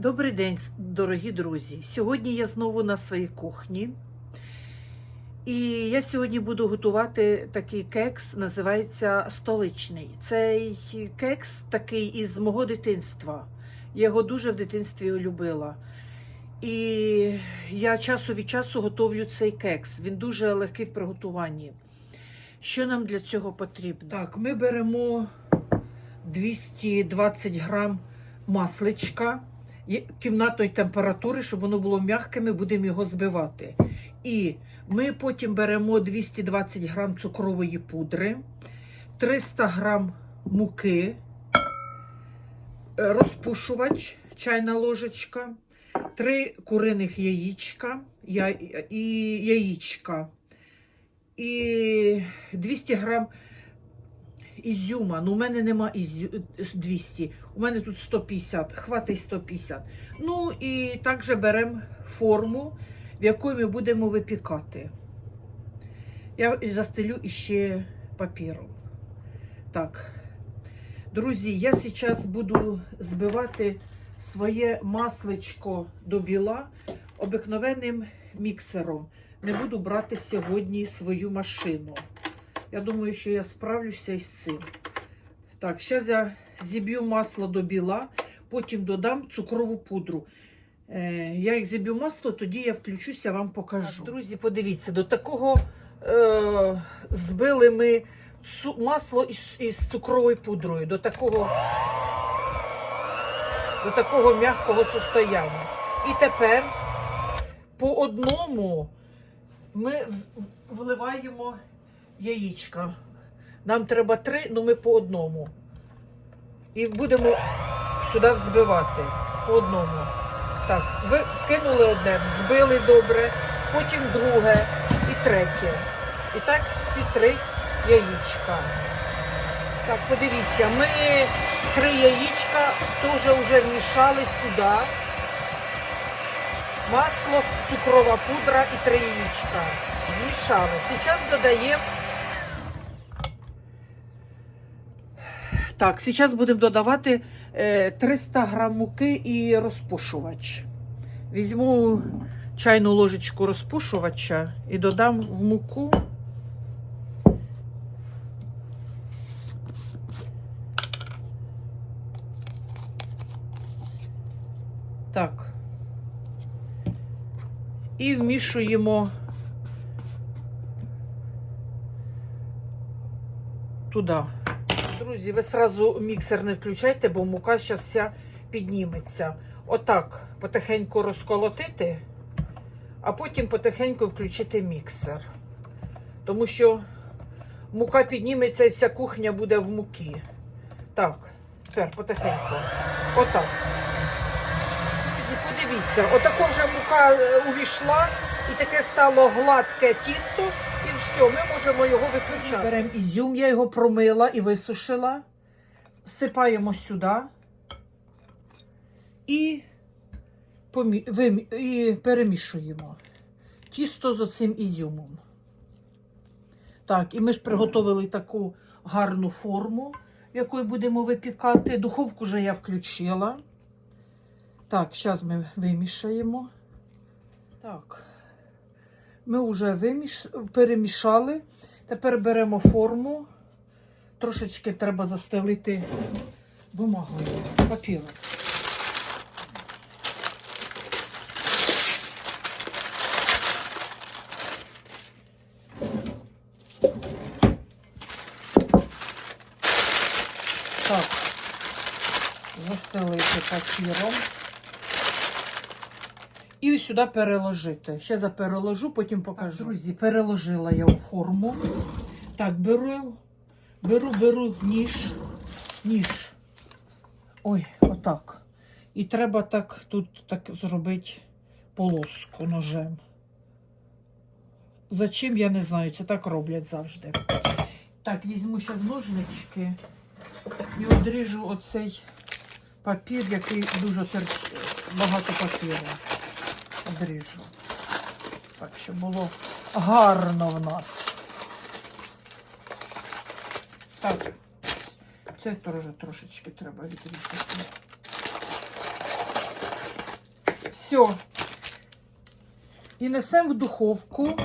Добрий день, дорогі друзі. Сьогодні я знову на своїй кухні. І я сьогодні буду готувати такий кекс, називається столичний. Цей кекс такий із мого дитинства. Я його дуже в дитинстві любила. І я часу від часу готовлю цей кекс. Він дуже легкий в приготуванні. Що нам для цього потрібно? Так, ми беремо 220 грам масличка кімнатної температури, щоб воно було м'яким, будемо його збивати. І ми потім беремо 220 грам цукрової пудри, 300 грам муки, е, розпушувач, чайна ложечка, 3 куриних яєчка я- і яєчка, і 200 грам ізюма. Ну, у мене нема ізю... 200. У мене тут 150. Хватить 150. Ну і також беремо форму, в якої ми будемо випікати. Я застелю іще папіром. Так. Друзі, я зараз буду збивати своє масличко до біла обикновенним міксером. Не буду брати сьогодні свою машину. Я думаю, що я справлюся із цим. Так, зараз я зіб'ю масло до біла, потім додам цукрову пудру. Е, я як зіб'ю масло, тоді я включуся, вам покажу. Так, друзі, подивіться, до такого е, збили ми цу, масло із, із цукровою пудрою, до такого, до такого м'якого состояння. І тепер по одному ми вливаємо яєчка. Нам треба три, ну ми по одному. І будемо сюди взбивати по одному. Так, ви вкинули одне, взбили добре, потім друге і третє. І так всі три яєчка. Так, подивіться, ми три яєчка теж вже вмішали сюди. Масло, цукрова пудра і три яєчка. Змішали. Зараз додаємо. Так, зараз будемо додавати е, 300 грам муки і розпушувач. Візьму чайну ложечку розпушувача і додам в муку. Так. І вмішуємо туди. Друзі, ви сразу міксер не включайте, бо мука зараз вся підніметься. Отак потихеньку розколотити, а потім потихеньку включити міксер. Тому що мука підніметься і вся кухня буде в муки. Так, тепер потихеньку. Отак. Подивіться, отако вже мука е, увійшла і таке стало гладке тісто, все, ми можемо його виключати. Беремо ізюм, я його промила і висушила. Всипаємо сюди і, помі... вимі- і перемішуємо тісто з оцим ізюмом. Так, і ми ж приготували таку гарну форму, в будемо випікати. Духовку вже я включила. Так, зараз ми вимішаємо. Так, ми вже виміш... перемішали. Тепер беремо форму. Трошечки треба застелити бумагою, папіром. Так, застелити папіром. І сюди переложити. Ще за переложу, потім покажу. Так, друзі, переложила я у форму. Так, беру, беру, беру ніж. Ніж. Ой, отак. І треба так тут так зробити полоску ножем. Зачим, я не знаю, це так роблять завжди. Так, візьму зараз ножнички і одріжу оцей папір, який дуже терч... багато папіру обріжу. Так, щоб було гарно в нас. Так, це теж трошечки треба відрізати. Все. І несемо в духовку.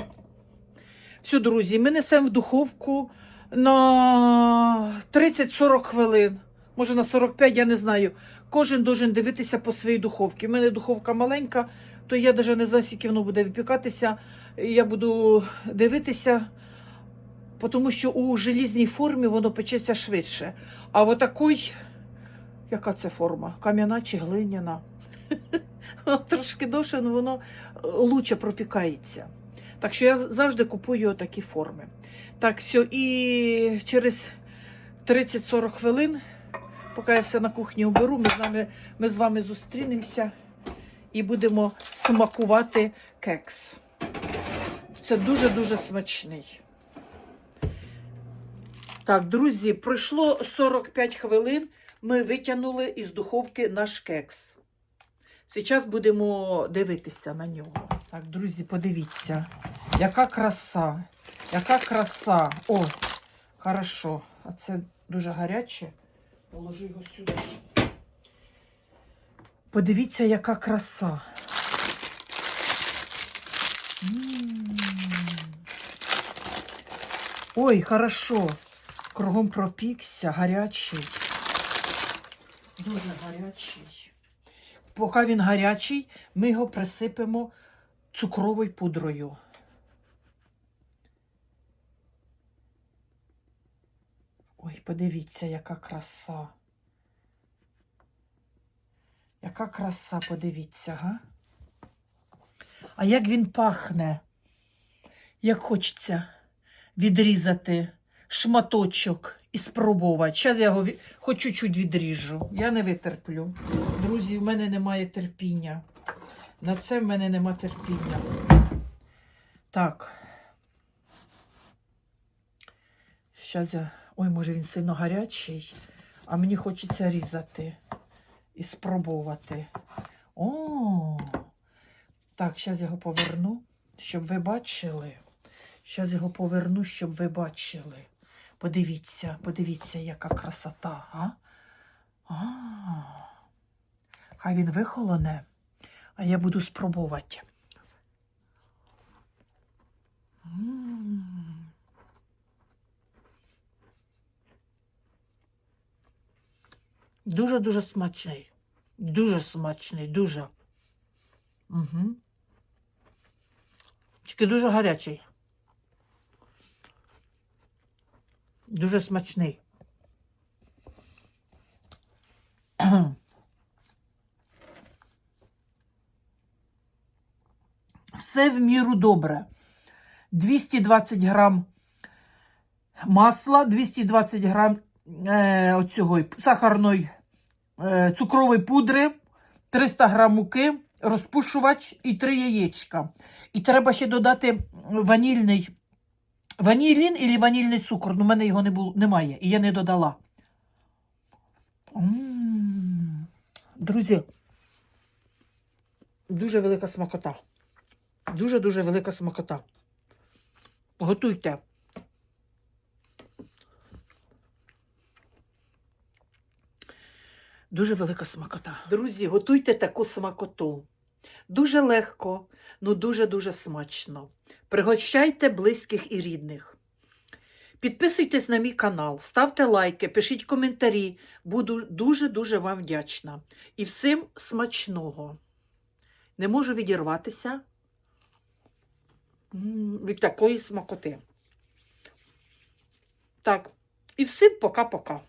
Все, друзі, ми несемо в духовку на 30-40 хвилин. Може на 45, я не знаю. Кожен должен дивитися по своїй духовці. У мене духовка маленька, то я навіть не знаю, скільки воно буде випікатися. Я буду дивитися, тому що у желізній формі воно печеться швидше. А в яка це форма? Кам'яна чи глиняна? Трошки довше, але воно е, лучше пропікається. Так що я завжди купую такі форми. Так, все, і через 30-40 хвилин, поки я все на кухні оберу, ми з, нами, ми з вами зустрінемося і будемо смакувати кекс. Це дуже-дуже смачний. Так, друзі, пройшло 45 хвилин. Ми витягнули із духовки наш кекс. Зараз будемо дивитися на нього. Так, друзі, подивіться, яка краса, яка краса. О, хорошо. А це дуже гаряче. Положу його сюди. Подивіться, яка краса. Ой, хорошо. Кругом пропікся, гарячий. Дуже гарячий. Поки він гарячий, ми його присипемо цукровою пудрою. Ой, подивіться, яка краса. Яка краса, подивіться, га? А як він пахне, як хочеться відрізати шматочок і спробувати. Зараз я його хоч чуть-чуть відріжу. Я не витерплю. Друзі, в мене немає терпіння. На це в мене нема терпіння. Так. Зараз я. Ой, може він сильно гарячий, а мені хочеться різати і спробувати. О! Так, зараз його поверну, щоб ви бачили. Зараз його поверну, щоб ви бачили. Подивіться, подивіться, яка красота, а? а? Хай він вихолоне, а я буду спробувати. Дуже-дуже смачний. Дуже смачний, дуже. Угу. Тільки дуже гарячий. Дуже смачний. Все в міру добре. 220 грам масла, 220 грам е, оцього, сахарної е, цукрової пудри, 300 грам муки, розпушувач і 3 яєчка. І треба ще додати ванільний Ванілін і ванільний цукор. Ну, в мене його не було, немає, і я не додала. М. Друзі, дуже велика смакота. Дуже-дуже велика смакота. Готуйте. Дуже велика смакота. Друзі, готуйте таку смакоту. Дуже легко, ну дуже-дуже смачно. Пригощайте близьких і рідних. Підписуйтесь на мій канал, ставте лайки, пишіть коментарі. Буду дуже-дуже вам вдячна. І всім смачного. Не можу відірватися від такої смакоти. Так, і всім пока-пока.